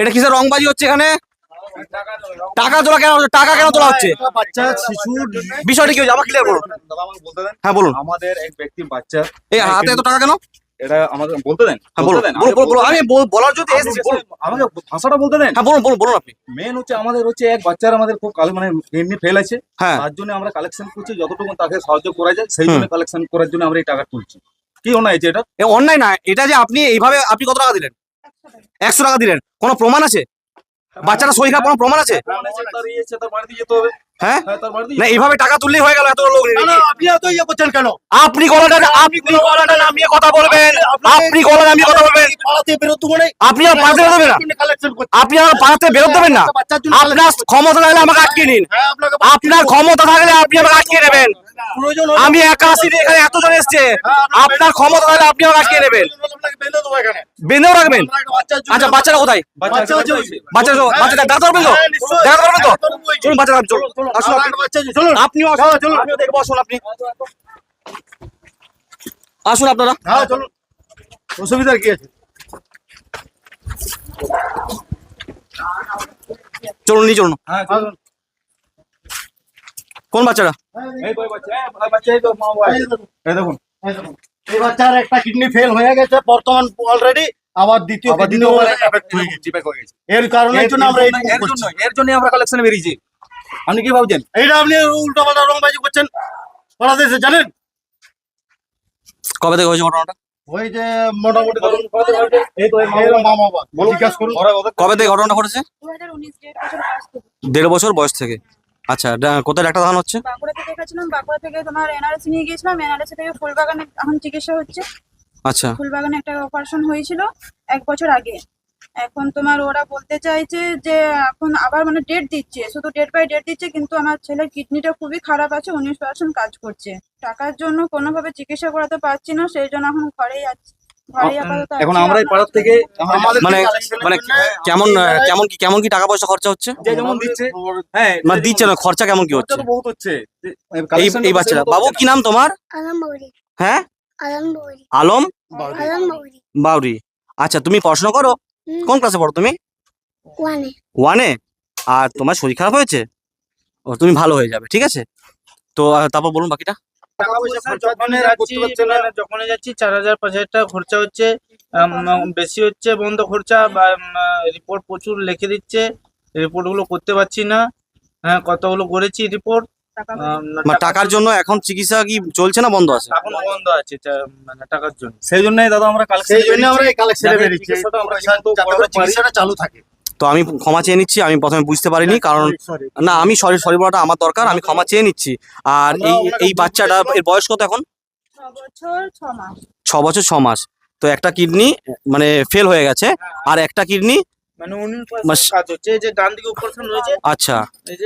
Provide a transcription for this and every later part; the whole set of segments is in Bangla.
এটা কিসের রংবাজি হচ্ছে এখানে? টাকা তোলা কেন টাকা কেন তোলা হচ্ছে? বাচ্চা শিশুর বিষয়টা কি হচ্ছে আমার ক্লিয়ার করুন। হ্যাঁ বলুন। আমাদের এক ব্যক্তির বাচ্চা। এই হাতে এত টাকা কেন? এটা আমাদের বলতে দেন হ্যাঁ আমি বলার জন্য এসেছি আমাকে ভাষাটা বলতে দেন। হ্যাঁ বলুন বলুন বলুন আপনি। মেন হচ্ছে আমাদের হচ্ছে এক বাচ্চার আমাদের খুব কাল মানে এমনি ফেল আছে। হ্যাঁ। তার জন্য আমরা কালেকশন করছি যতটুকু তাকে সাহায্য করা যায় সেই জন্য কালেকশন করার জন্য আমরা এই টাকা তুলছি। কি অন্যায় এটা? অন্যায় না এটা যে আপনি এইভাবে আপনি কত টাকা দিলেন? একশো টাকা দিলেন। কোনো প্রমাণ আছে? বাচ্চাটা সই খাওয়ার কোনো প্রমাণ আছে? হ্যাঁ? না এইভাবে টাকা তুললেই হয়ে গেল এত লোক আপনি এত ইয়ে করছেন কেন? আপনি গলাটা আপনি গলাটা নামিয়ে কথা বলবেন। আপনি গলা নামিয়ে কথা বলবেন। পাড়াতে বেরোতে মানে আপনি আর পাড়াতে বেরোবেন না। আপনি আমার পাড়াতে বেরোতে দেবেন না। বাচ্চার আপনার ক্ষমতা থাকলে আমাকে আটকে নিন। হ্যাঁ আপনার ক্ষমতা থাকলে আপনি আমাকে আটকে নেবেন। আমি একা আসি এখানে এতজন এসছে। আপনার ক্ষমতা থাকলে আপনি আমাকে আটকে নেবেন। বেঁধেও রাখবেন। আচ্ছা বাচ্চারা কোথায়? বাচ্চা বাচ্চা বাচ্চা হচ্ছে- বাচ্চা বাচ্চা পারবেন তো? হ্যাঁ, পারবেন তো। চলুন বাচ্চা চলুন। আসুন আপনি চলুন। দেখব আসুন আপনি। আসুন আপনারা। হ্যাঁ চলুন। অসুবিধার কি আছে? চলুন নিয়ে চলুন। হ্যাঁ চলুন। কোন বাচ্চারা এই বই বাচ্চা এই বই বাচ্চা এই তো মা বাবা এই দেখুন। এই বাচ্চার একটা কিডনি ফেল হয়ে গেছে বর্তমান অলরেডি আবার দ্বিতীয় হয়ে হয়ে এর আমরা এর। জন্য এর জন্য আমরা কালেকশনে বেরিয়েছি। আপনি কি ভাবছেন? এইটা আপনি উল্টো পাল্টা রংবাজি করছেন। জানেন? কবে থেকে হয়েছে ঘটনাটা? কবে থেকে ঘটনাটা ঘটেছে? দেড় বছর বয়স থেকে। থেকে আচ্ছা কোথায় ডাক্তার দেখানো হচ্ছে? বাঁকুড়াতে দেখাচ্ছিলাম বাঁকুড়া থেকে তোমার এনআরএসি নিয়ে গিয়েছিলাম এনআরএসি থেকে ফুলবাগানে এখন চিকিৎসা হচ্ছে। আচ্ছা। ফুলবাগানে একটা অপারেশন হয়েছিল এক বছর আগে। এখন তোমার ওরা বলতে চাইছে যে এখন আবার মানে ডেট দিচ্ছে। শুধু ডেট বাই ডেট দিচ্ছে কিন্তু আমার ছেলের কিডনিটা খুবই খারাপ আছে উনিশ পার্সেন্ট কাজ করছে। টাকার জন্য কোনোভাবে চিকিৎসা করাতে পারছি না সেই জন্য এখন ঘরেই আছি। এখন আছি। আমরা এই পাড়ার থেকে মানে মানে কেমন কেমন কি কেমন কি টাকা পয়সা খরচা হচ্ছে? যেমন দিচ্ছে হ্যাঁ মানে দিচ্ছে না খরচা কেমন কি হচ্ছে? বহুত হচ্ছে। এই এই বাচ্চারা বাবু কি নাম তোমার? হ্যাঁ? আলম বৌরি। আলম? আলম বৌরি। বাউরি। আচ্ছা তুমি পড়াশোনা করো? কোন ক্লাসে পড়ো তুমি? ওয়ানে। ওয়ানে? আর তোমার শরীর খারাপ হয়েছে? ও তুমি ভালো হয়ে যাবে ঠিক আছে? তো তারপর বলুন বাকিটা। যখনই যাচ্ছি মানে যখনই যাচ্ছি চার হাজার পাঁচ হাজার টাকা খরচা হচ্ছে বেশি হচ্ছে বন্ধ খরচা বা রিপোর্ট প্রচুর লিখে দিচ্ছে রিপোর্টগুলো করতে পারছি না। হ্যাঁ কতগুলো করেছি রিপোর্ট মানে টাকার জন্য এখন চিকিৎসা কি চলছে না বন্ধ আছে? এখনও বন্ধ আছে মানে টাকার জন্য। সেই জন্যই দাদা আমরা কালেকশন সেই জন্য বেরিয়েছি। চিকিৎসাটা চালু থাকে। তো আমি ক্ষমা চেয়ে নিচ্ছি আমি প্রথমে বুঝতে পারিনি কারণ না আমি সরি সরি বলাটা আমার দরকার আমি ক্ষমা চেয়ে নিচ্ছি। আর এই এই বাচ্চাটা এর বয়স কত এখন? ছ বছর ছ মাস। তো একটা কিডনি মানে ফেল হয়ে গেছে আর একটা কিডনি মানে আচ্ছা। এই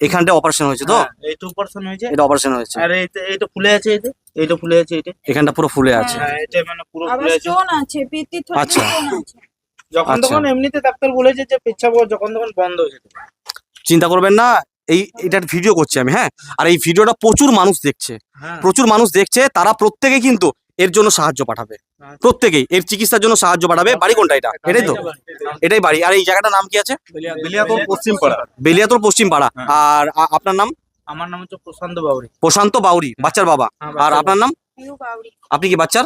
এখানটা অপারেশন হয়েছে তো? হ্যাঁ, এইটা অপারেশন হয়েছে। এটা অপারেশন হয়েছে। আর এইটা ফুলে আছে এই যে এইটা ফুলে আছে এটা এখানটা পুরো ফুলে আছে। হ্যাঁ এটা মানে পুরো ফুলে আছে। স্টোন আছে পিত্তি আচ্ছা। যখন আচ্ছা। তখন এমনিতে ডাক্তার বলেছে যে পেচ্ছাপ যখন তখন বন্ধ হয়ে যেতে চিন্তা করবেন না এই এটার ভিডিও করছি আমি হ্যাঁ? আর এই ভিডিওটা প্রচুর মানুষ দেখছে। হ্যাঁ। প্রচুর মানুষ দেখছে তারা প্রত্যেকে কিন্তু এর জন্য সাহায্য পাঠাবে। আচ্ছা। প্রত্যেকেই এর চিকিৎসার জন্য সাহায্য পাঠাবে। বাড়ি কোনটা এটা? এটাই তো। এটাই বাড়ি। আর এই জায়গাটার নাম কি আছে? বিলিয়াতল পশ্চিম পাড়া বেলিয়াতর পশ্চিম পাড়া হ্যাঁ। আর আপনার নাম? আমার নাম হচ্ছে প্রশান্ত বাউরি। প্রশান্ত বাউরি বাচ্চার বাবা। হ্যাঁ, আর আপনার নাম? আপনি কি বাচ্চার?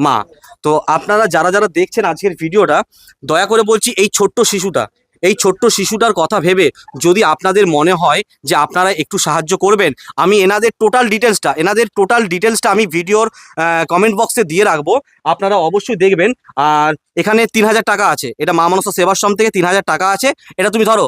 মা। তো আপনারা যারা যারা দেখছেন আজকের ভিডিওটা দয়া করে বলছি এই ছোট্ট শিশুটা এই ছোট্ট শিশুটার কথা ভেবে যদি আপনাদের মনে হয় যে আপনারা একটু সাহায্য করবেন আমি এনাদের টোটাল ডিটেলসটা এনাদের টোটাল ডিটেলসটা আমি ভিডিওর কমেন্ট বক্সে দিয়ে রাখব। আপনারা অবশ্যই দেখবেন। আর এখানে তিন হাজার টাকা আছে। এটা মা মানস সেবাশ্রম থেকে তিন হাজার টাকা আছে। এটা তুমি ধরো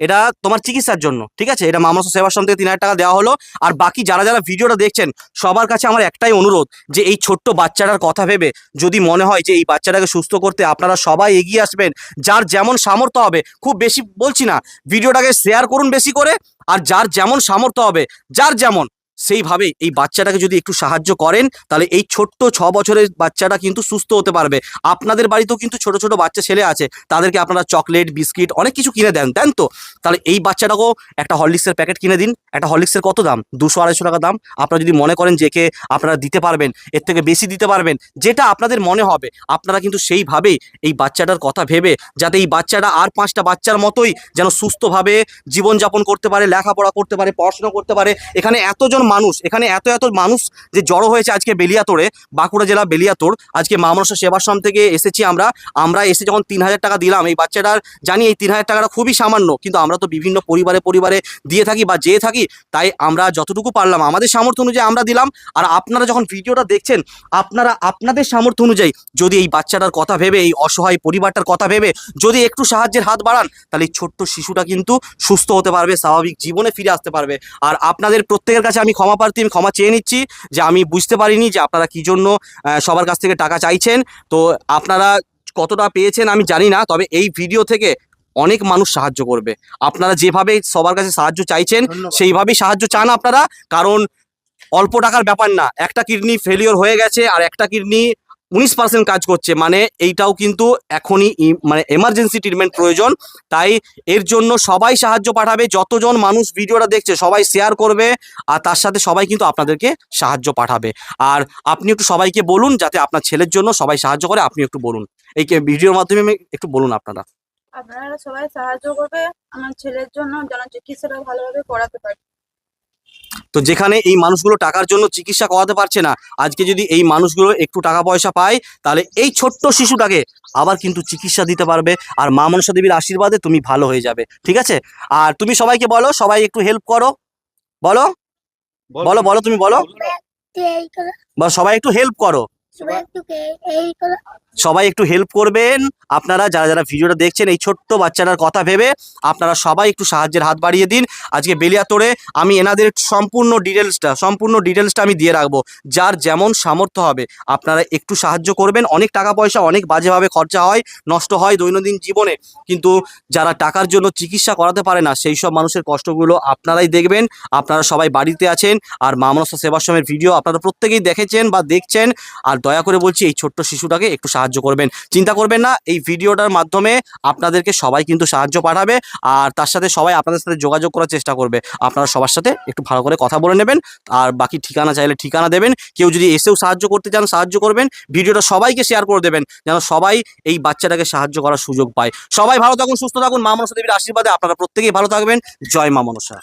এটা তোমার চিকিৎসার জন্য, ঠিক আছে? এটা মা সেবা সেবাশ্রম থেকে তিন হাজার টাকা দেওয়া হলো। আর বাকি যারা যারা ভিডিওটা দেখছেন, সবার কাছে আমার একটাই অনুরোধ যে এই ছোট্ট বাচ্চাটার কথা ভেবে যদি মনে হয় যে এই বাচ্চাটাকে সুস্থ করতে আপনারা সবাই এগিয়ে আসবেন, যার যেমন সামর্থ্য হবে, খুব বেশি বলছি না, ভিডিওটাকে শেয়ার করুন বেশি করে, আর যার যেমন সামর্থ্য হবে, যার যেমন সেইভাবে এই বাচ্চাটাকে যদি একটু সাহায্য করেন, তাহলে এই ছোট্ট ছ বছরের বাচ্চাটা কিন্তু সুস্থ হতে পারবে। আপনাদের বাড়িতেও কিন্তু ছোট ছোট বাচ্চা ছেলে আছে, তাদেরকে আপনারা চকলেট, বিস্কিট অনেক কিছু কিনে দেন দেন তো? তাহলে এই বাচ্চাটাকেও একটা হরলিক্সের প্যাকেট কিনে দিন। একটা হরলিক্সের কত দাম? দুশো, আড়াইশো টাকা দাম। আপনারা যদি মনে করেন যে কে আপনারা দিতে পারবেন, এর থেকে বেশি দিতে পারবেন, যেটা আপনাদের মনে হবে, আপনারা কিন্তু সেইভাবেই এই বাচ্চাটার কথা ভেবে, যাতে এই বাচ্চাটা আর পাঁচটা বাচ্চার মতোই যেন সুস্থভাবে জীবনযাপন করতে পারে, লেখাপড়া করতে পারে, পড়াশোনা করতে পারে। এখানে এতজন মানুষ, এখানে এত এত মানুষ যে জড়ো হয়েছে আজকে বেলিয়াতোড়ে, বাঁকুড়া জেলা বেলিয়াতোড়। আজকে মা মনসা সেবাশ্রম থেকে এসেছি আমরা। আমরা এসে যখন তিন হাজার টাকা দিলাম, এই বাচ্চাটার জানি এই তিন হাজার টাকাটা খুবই সামান্য, কিন্তু আমরা তো বিভিন্ন পরিবারে পরিবারে দিয়ে থাকি বা যেয়ে থাকি, তাই আমরা যতটুকু পারলাম, আমাদের সামর্থ্য অনুযায়ী আমরা দিলাম। আর আপনারা যখন ভিডিওটা দেখছেন, আপনারা, আপনাদের সামর্থ্য অনুযায়ী যদি এই বাচ্চাটার কথা ভেবে, এই অসহায় পরিবারটার কথা ভেবে যদি একটু সাহায্যের হাত বাড়ান, তাহলে এই ছোট্ট শিশুটা কিন্তু সুস্থ হতে পারবে, স্বাভাবিক জীবনে ফিরে আসতে পারবে। আর আপনাদের প্রত্যেকের কাছে আমি ক্ষমা প্রার্থী আমি ক্ষমা চেয়ে নিচ্ছি যে আমি বুঝতে পারিনি যে আপনারা কী জন্য সবার কাছ থেকে টাকা চাইছেন। তো আপনারা কতটা পেয়েছেন আমি জানি না তবে এই ভিডিও থেকে অনেক মানুষ সাহায্য করবে। আপনারা যেভাবে সবার কাছে সাহায্য চাইছেন। সেইভাবেই সাহায্য চান আপনারা কারণ অল্প টাকার ব্যাপার না। একটা কিডনি ফেলিওর হয়ে গেছে আর একটা কিডনি উনিশ পার্সেন্ট কাজ করছে মানে এইটাও কিন্তু এখনই মানে এমার্জেন্সি ট্রিটমেন্ট প্রয়োজন। তাই এর জন্য সবাই সাহায্য পাঠাবে, যতজন মানুষ ভিডিওটা দেখছে সবাই শেয়ার করবে, আর তার সাথে সবাই কিন্তু আপনাদেরকে সাহায্য পাঠাবে। আর আপনি একটু সবাইকে বলুন, যাতে আপনার ছেলের জন্য সবাই সাহায্য করে, আপনি একটু বলুন। এই ভিডিওর মাধ্যমে একটু বলুন আপনারা। আপনারা সবাই সাহায্য করবে, আমার ছেলের জন্য যেন চিকিৎসাটা ভালোভাবে করাতে পারি। তো যেখানে এই মানুষগুলো টাকার জন্য চিকিৎসা করাতে পারছে না আজকে যদি এই মানুষগুলো একটু টাকা পয়সা পায় তাহলে এই ছোট্ট শিশুটাকে আবার কিন্তু চিকিৎসা দিতে পারবে আর মা মনসা দেবীর আশীর্বাদে তুমি ভালো হয়ে যাবে ঠিক আছে? আর তুমি সবাইকে বলো সবাই একটু হেল্প করো বলো? বলো। বলো তুমি বলো। সবাই একটু হেল্প করো। সবাই একটু হেল্প করবেন। আপনারা যারা যারা ভিডিওটা দেখছেন, এই ছোট্ট বাচ্চাটার কথা ভেবে আপনারা সবাই একটু সাহায্যের হাত বাড়িয়ে দিন। আজকে বেলিয়াতোড়ে আমি এনাদের সম্পূর্ণ ডিটেলসটা সম্পূর্ণ ডিটেলসটা আমি দিয়ে রাখব। যার যেমন সামর্থ্য হবে, আপনারা একটু সাহায্য করবেন। অনেক টাকা পয়সা, অনেক বাজেভাবে খরচা হয়, নষ্ট হয় দৈনন্দিন জীবনে। কিন্তু যারা টাকার জন্য চিকিৎসা করাতে পারে না, সেই সব মানুষের কষ্টগুলো আপনারাই দেখবেন। আপনারা সবাই বাড়িতে আছেন আর মা মনসা ভিডিও আপনারা প্রত্যেকেই দেখেছেন বা দেখছেন। আর দয়া করে বলছি, এই ছোট্ট শিশুটাকে একটু সাহায্য করবেন। চিন্তা করবেন না, এই ভিডিওটার মাধ্যমে আপনাদেরকে সবাই কিন্তু সাহায্য পাঠাবে আর তার সাথে সবাই আপনাদের সাথে যোগাযোগ করার চেষ্টা করবে। আপনারা সবার সাথে একটু ভালো করে কথা বলে নেবেন আর বাকি ঠিকানা চাইলে ঠিকানা দেবেন। কেউ যদি এসেও সাহায্য করতে চান, সাহায্য করবেন। ভিডিওটা সবাইকে শেয়ার করে দেবেন যেন সবাই এই বাচ্চাটাকে সাহায্য করার সুযোগ পায়। সবাই ভালো থাকুন, সুস্থ থাকুন। মা মনসা দেবীর আশীর্বাদে আপনারা প্রত্যেকেই ভালো থাকবেন। জয় মা মনসা।